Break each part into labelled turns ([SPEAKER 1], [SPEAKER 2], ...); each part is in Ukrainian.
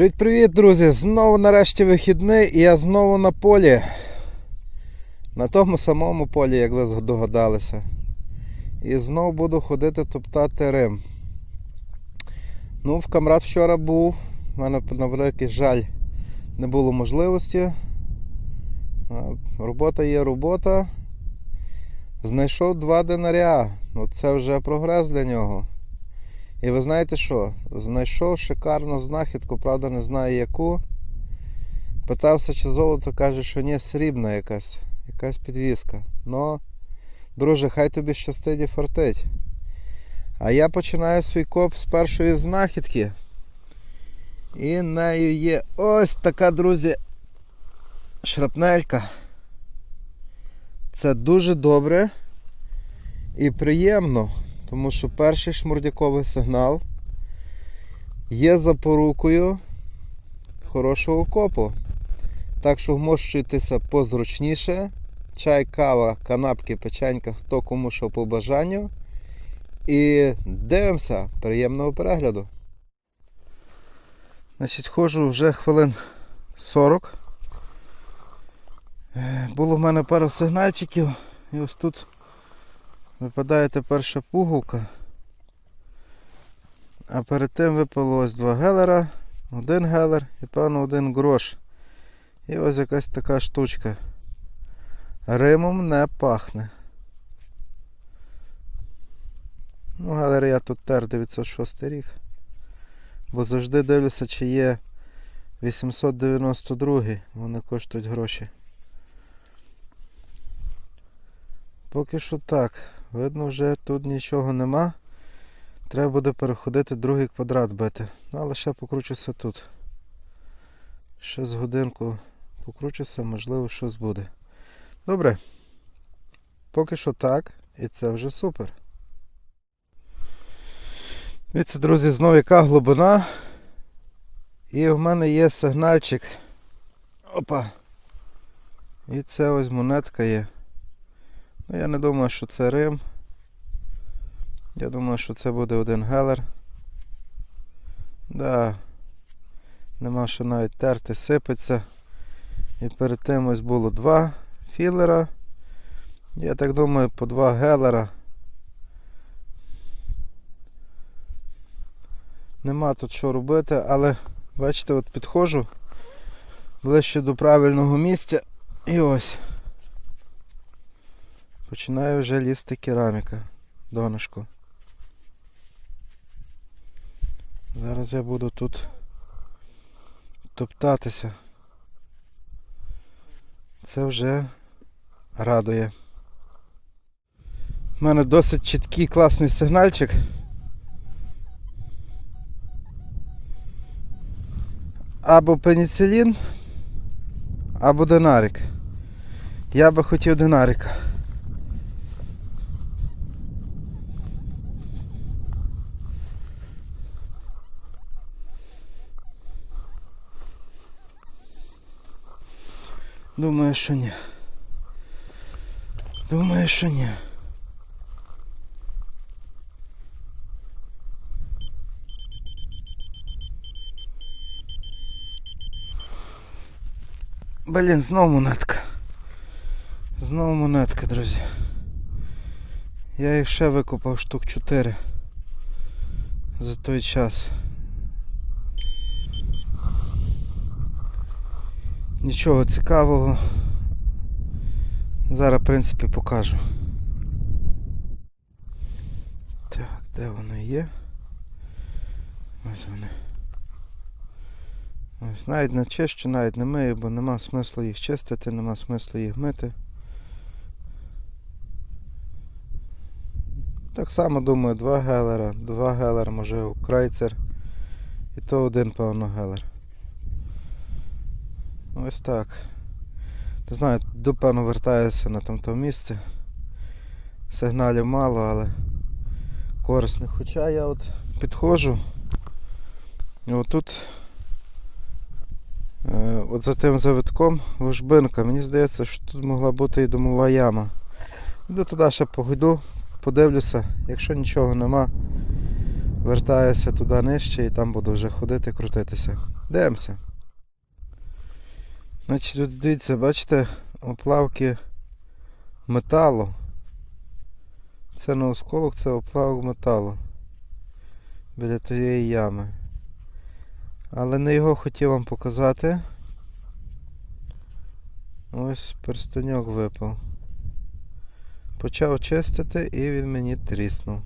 [SPEAKER 1] Привіт-привіт, друзі! Знову нарешті вихідний і я знову на полі. На тому самому полі, як ви здогадалися. І знову буду ходити топтати Рим. Ну, в Камрад вчора був. У мене на великий жаль не було можливості. Робота є робота. Знайшов два динаря. Ну це вже прогрес для нього. І ви знаєте що? Знайшов шикарну знахідку, правда не знаю яку. Питався, чи золото, каже, що ні, срібна якась, якась підвіска. Ну, друже, хай тобі щастить і фартить. А я починаю свій коп з першої знахідки. І нею є ось така, друзі, шрапнелька. Це дуже добре і приємно. Тому що перший шмурдяковий сигнал є запорукою хорошого копу. Так що вмощуйтеся позручніше. Чай, кава, канапки, печенька, хто кому що по бажанню. І дивимося, приємного перегляду. Значить, ходжу вже хвилин 40. Е, Було в мене пару сигнальчиків. І ось тут Випадає перша пуговка. А перед тим випало ось два гелера, один гелер і певно один грош. І ось якась така штучка. Римом не пахне. Ну, гелер я тут тер 906 рік. Бо завжди дивлюся, чи є 892 вони коштують гроші. Поки що так. Видно, вже тут нічого нема. Треба буде переходити другий квадрат бити. Ну, але ще покручуся тут. Ще з годинку покручуся, можливо, щось буде. Добре. Поки що так, і це вже супер. Дивіться, друзі, знову яка глибина. І в мене є сигнальчик. Опа. І це ось монетка є. Ну, я не думаю, що це Рим. Я думаю, що це буде один гелер. Да. Нема що навіть терти, сипеться. І перед тим ось було два філера. Я так думаю, по два гелера. Нема тут що робити, але бачите, от підходжу ближче до правильного місця і ось. Починає вже лізти кераміка, донышко. Зараз я буду тут топтатися. Це вже радує. У мене досить чіткий класний сигнальчик. Або пеніцилін, або динарик. Я би хотів динарика. Думаю, що ні. Думаю, що ні. Блін, знову монетка. Знову монетка, друзі. Я їх ще викопав штук 4 за той час. Нічого цікавого. Зараз, в принципі, покажу. Так, де воно є? Ось вони. Ось навіть не чищу, навіть не мию, бо нема смислу їх чистити, нема смислу їх мити. Так само думаю, два гелера, два гелера, може крайцер. І то один, певно, гелер. Ось так. Не знаю, допевно вертаюся на там то місце. Сигналів мало, але корисних. Хоча я от підходжу. І отут е, от за тим завитком ложбинка. Мені здається, що тут могла бути і домова яма. Іду туди ще погойду, подивлюся, якщо нічого нема, вертаюся туди нижче і там буду вже ходити, крутитися. Дивимося. Значить, от дивіться, бачите, оплавки металу. Це не осколок, це оплавок металу. Біля тієї ями. Але не його хотів вам показати. Ось перстеньок випав. Почав чистити і він мені тріснув.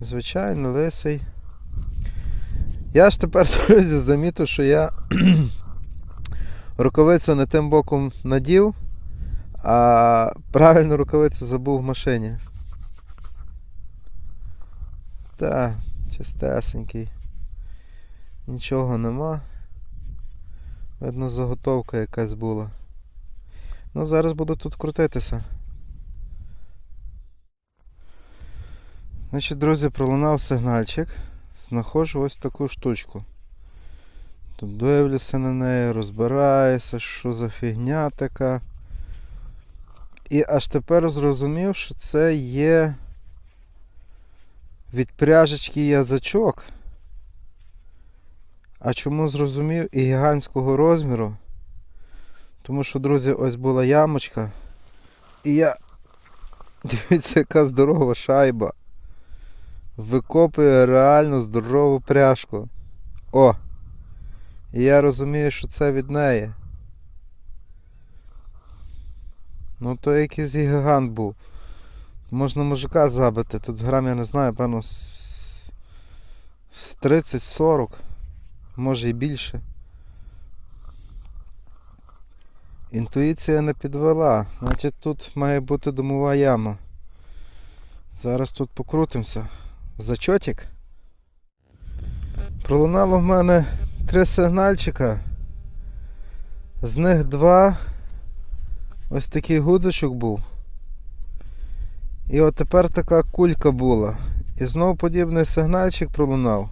[SPEAKER 1] Звичайно, лисий. Я ж тепер, друзі, замітив, що я рукавицю не тим боком надів, а правильну рукавицю забув в машині. Так, чистесенький. Нічого нема. Видно, заготовка якась була. Ну, зараз буду тут крутитися. Значить, друзі, пролунав сигнальчик. Знаходжу ось таку штучку. Тут дивлюся на неї, розбираюся, що за фігня така. І аж тепер зрозумів, що це є від пряжечки язичок. А чому зрозумів і гігантського розміру? Тому що, друзі, ось була ямочка. І я. Дивіться, яка здорова шайба. Викопує реально здорову пряжку. О! І я розумію, що це від неї. Ну то якийсь гігант був. Можна мужика забити. Тут грам я не знаю, певно, з з 30-40, може і більше. Інтуїція не підвела. Значить тут має бути домова яма. Зараз тут покрутимося. Зачотик. Пролунало в мене три сигнальчика. З них два ось такий гудзичок був. І от тепер така кулька була. І знову подібний сигнальчик пролунав.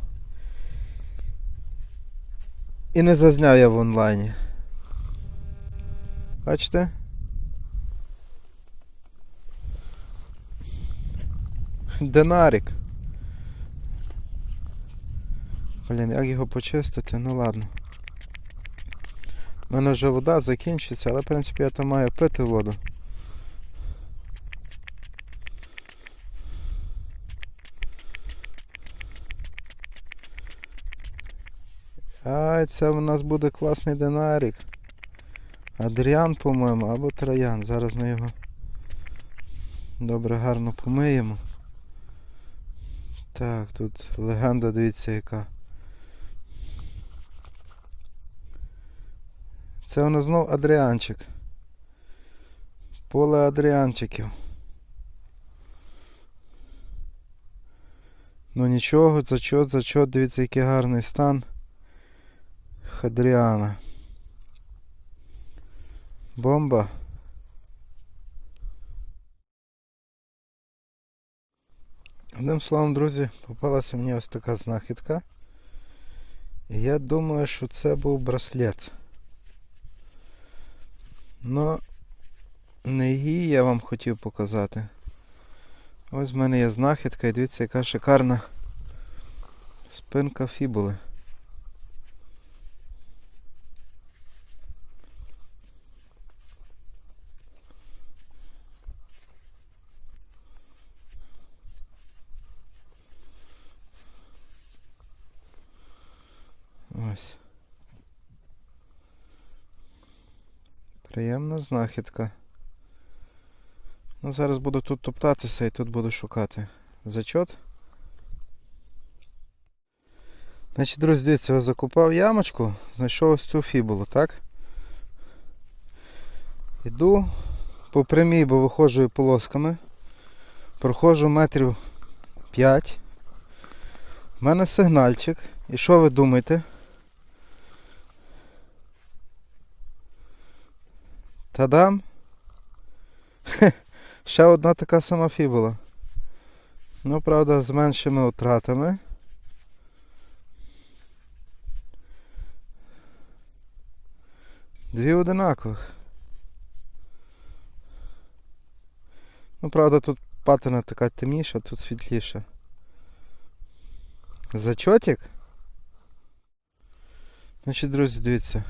[SPEAKER 1] І не зазняв я в онлайні. Бачите? Динарик. Блін, як його почистити? Ну ладно. У мене вже вода закінчиться, але в принципі я там маю пити воду. Ай, це в нас буде класний динарик. Адріан, по-моєму, або троян. Зараз ми його добре гарно помиємо. Так, тут легенда, дивіться яка. Це у нас знов Адріанчик. Поле Адріанчиків. Ну нічого, зачот, зачот, дивіться, який гарний стан. Хадріана. Бомба. Одним словом, друзі, попалася мені ось така знахідка. І я думаю, що це був браслет. Но не її я вам хотів показати. Ось в мене є знахідка і дивіться, яка шикарна спинка фібули. Ось. Приємна знахідка. Ну, зараз буду тут топтатися і тут буду шукати зачот. Значить, друзі, дивіться, я закупав ямочку, знайшов ось цю фібулу, так? Іду по прямій, бо виходжу полосками. Проходжу метрів 5. У мене сигнальчик. І що ви думаєте? Та-дам! Ще одна така сама фібула. Ну, правда, з меншими втратами. Дві одинакових. Ну, правда, тут патина така темніша, тут світліша. Зачотик? Значить, друзі, дивіться.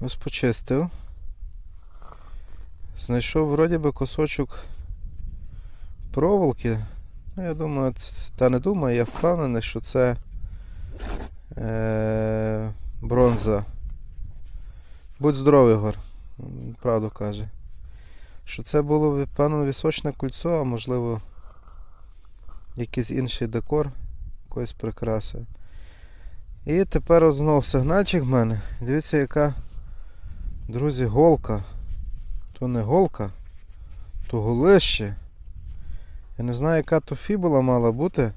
[SPEAKER 1] Ось почистив. Знайшов вроді би кусочок проволоки. Ну, я думаю, та не думаю, я впевнений, що це е- бронза. Будь здоровий, Гор. Правду каже. Що це було, певно, вісочне кольцо, а можливо якийсь інший декор, якоїсь прикраси. І тепер от знов сигнальчик в мене. Дивіться, яка, друзі, голка. То не голка, то голище. Я не знаю, яка то фібула мала бути.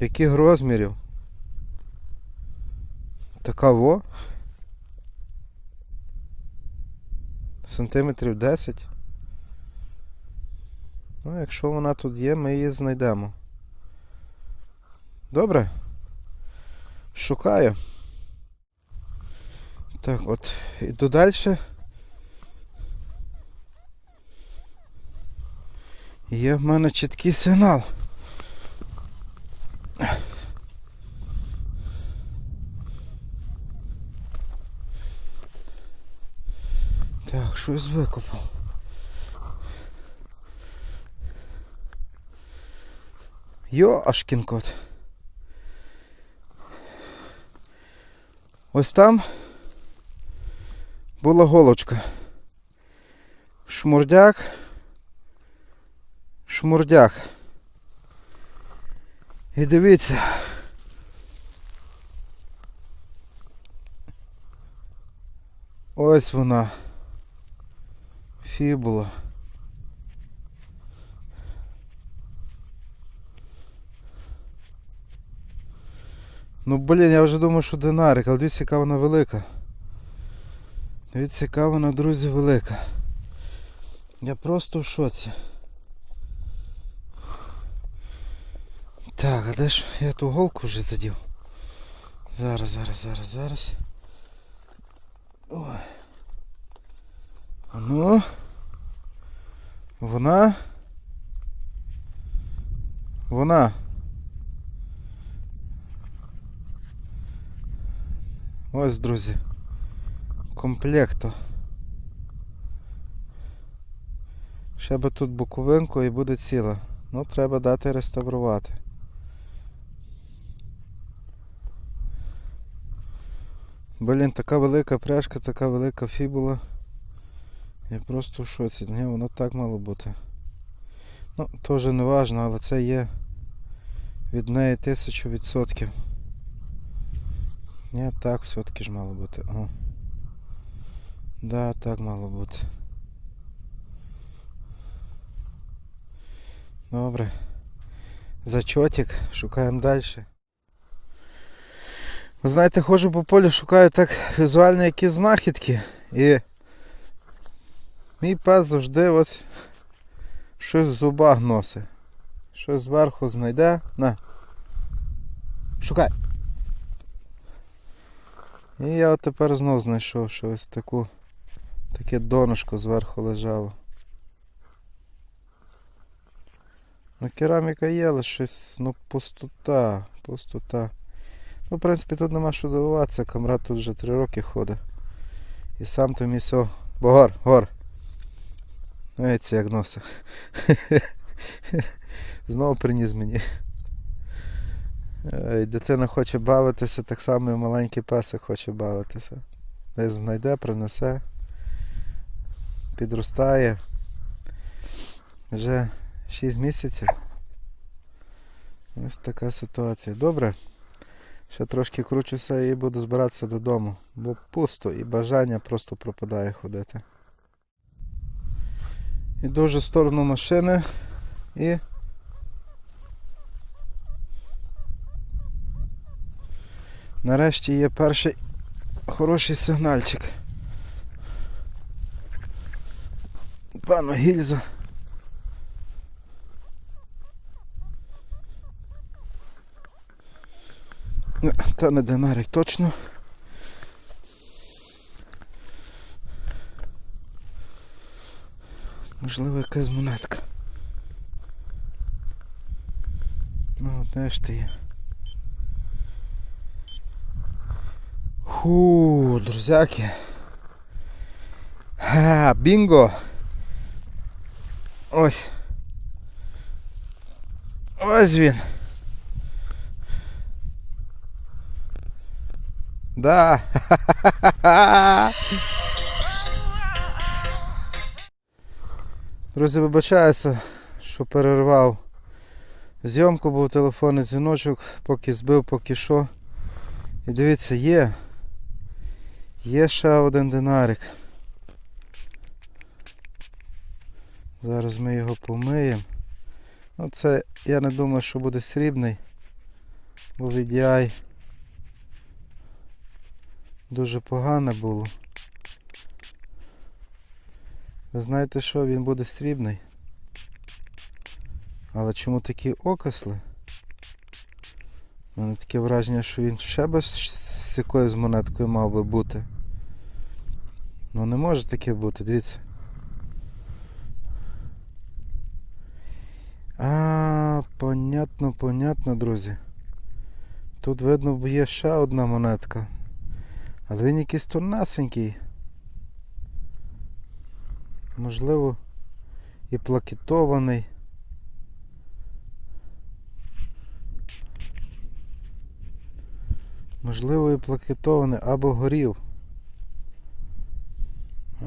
[SPEAKER 1] Яких розмірів? Така во. Сантиметрів 10. Ну, якщо вона тут є, ми її знайдемо. Добре? Шукаю. Так, от, іду далі. Є в мене чіткий сигнал. Так, щось викопав. Йо, аж кінкот. Ось там була голочка. Шмурдяк. Шмурдяк. І дивіться. Ось вона. Фібула. Ну блін, я вже думав, що динарик, але дивіться, яка вона велика. Дивіться, яка вона, друзі, велика. Я просто в шоці. Так, а де ж я ту голку вже задів? Зараз, зараз, зараз, зараз. Ой. Ну. Вона. Вона. Ось, друзі. Комплекто. Ще би тут боковинку і буде ціла. Ну, треба дати реставрувати. Блін, така велика пряжка, така велика фібула. Я просто в шоці. Ні, воно так мало бути. Ну, вже не важно, але це є від неї тисячу відсотків. Ні, так все-таки ж мало бути. О. Да, так мало бути. Добре. Зачотик, шукаємо далі. Ви знаєте, ходжу по полю, шукаю так візуально якісь знахідки і мій пес завжди ось щось в зубах носить. Щось зверху знайде. На. Шукай. І я от тепер знов знайшов, що ось таку таке донышко зверху лежало. Ну, кераміка є, але щось, ну, пустота, пустота. Ну, в принципі, тут нема що дивуватися, камрад тут вже три роки ходить. І сам то місо. Бо гор, гор. Дивіться, як носить. Знову приніс мені. Ей, Дитина хоче бавитися, так само і маленький песик хоче бавитися. Десь знайде, принесе, підростає. Вже 6 місяців. Ось така ситуація. Добре. Ще трошки кручуся і буду збиратися додому, бо пусто і бажання просто пропадає ходити. Іду вже в сторону машини і нарешті є перший хороший сигнальчик. Пану гільза. Не, Та не динарик точно. Можливо, якась монетка. Ну, де ж ти є? Ху, друзяки. Ха, бінго. Ось. Ось він. Да. Друзі, вибачаюся, що перервав зйомку, був телефонний дзвіночок, поки збив, поки що. І дивіться, є. Є ще один динарик. Зараз ми його помиємо. Ну це я не думаю, що буде срібний, бо VDI дуже погане було. Ви знаєте що, він буде срібний. Але чому такі окисли? У мене таке враження, що він ще без якоюсь монеткою мав би бути. Ну не може таке бути, дивіться. А, понятно, понятно, друзі. Тут видно є ще одна монетка. Але він якийсь тонасенький. Можливо, і плакітований. Можливо, і плакітований або горів.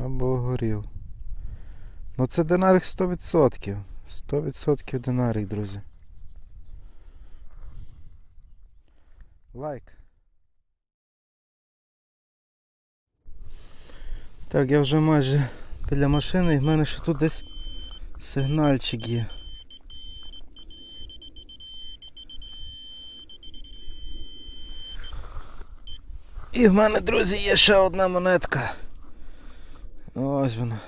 [SPEAKER 1] Або горів. Ну це динарик 100%. 100% динарик, друзі. Лайк. Так, я вже майже біля машини і в мене ще тут десь сигнальчик є. І в мене, друзі, є ще одна монетка. Ось вона.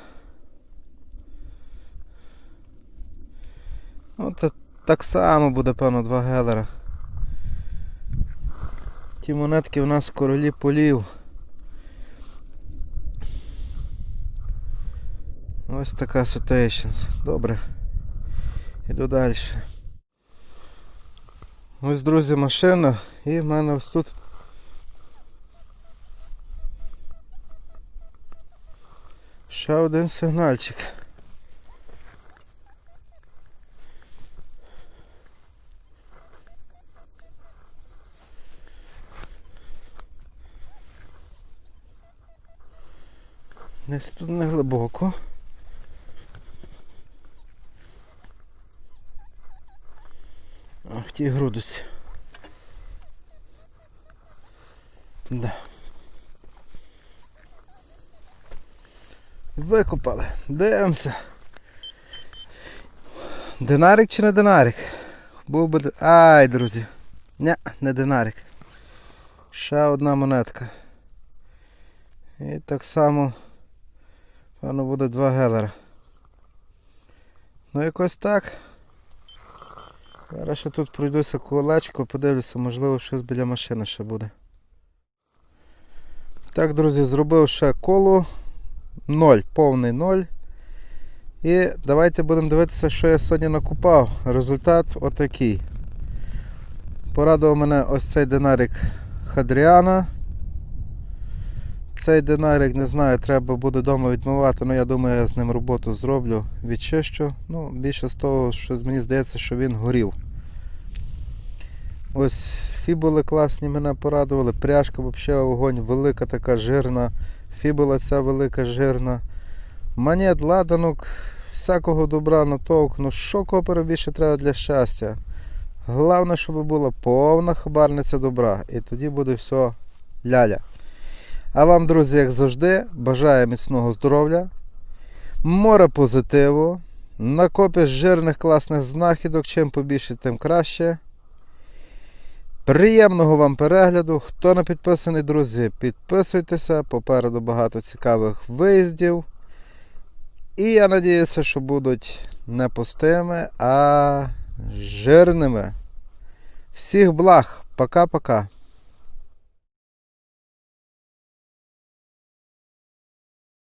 [SPEAKER 1] Це так само буде, певно, два гелера. Ті монетки у нас королі полів. Ось така situations. Добре. Іду далі. Ось, друзі, машина і в мене ось тут ще один сигнальчик. Десь тут не глибоко. Ах, ті грудуться. Да. Викопали. Дивимося. Динарик чи не динарик? Був би... Ай, друзі. Ня, не динарик. Ще одна монетка. І так само певно буде два гелера. Ну якось так. Зараз ще тут пройдуся колечко, подивлюся, можливо щось біля машини ще буде. Так, друзі, зробив ще коло. 0, повний 0. І давайте будемо дивитися, що я сьогодні накупав. Результат отакий. Порадував мене ось цей динарик Хадріана. Цей динарик, не знаю, треба буде вдома відмивати, але я думаю, я з ним роботу зроблю, відчищу. Ну, більше з того, що мені здається, що він горів. Ось фібули класні мене порадували, пряжка взагалі огонь, велика така жирна, фібула ця велика жирна. Монет, ладанок, всякого добра на толк. Ну що коперу більше треба для щастя? Головне, щоб була повна хабарниця добра. І тоді буде все ляля. А вам, друзі, як завжди, бажаю міцного здоров'я, море позитиву, накопиш жирних класних знахідок, чим побільше, тим краще. Приємного вам перегляду. Хто не підписаний, друзі, підписуйтеся. Попереду багато цікавих виїздів. І я надіюся, що будуть не пустими, а жирними. Всіх благ. Пока-пока.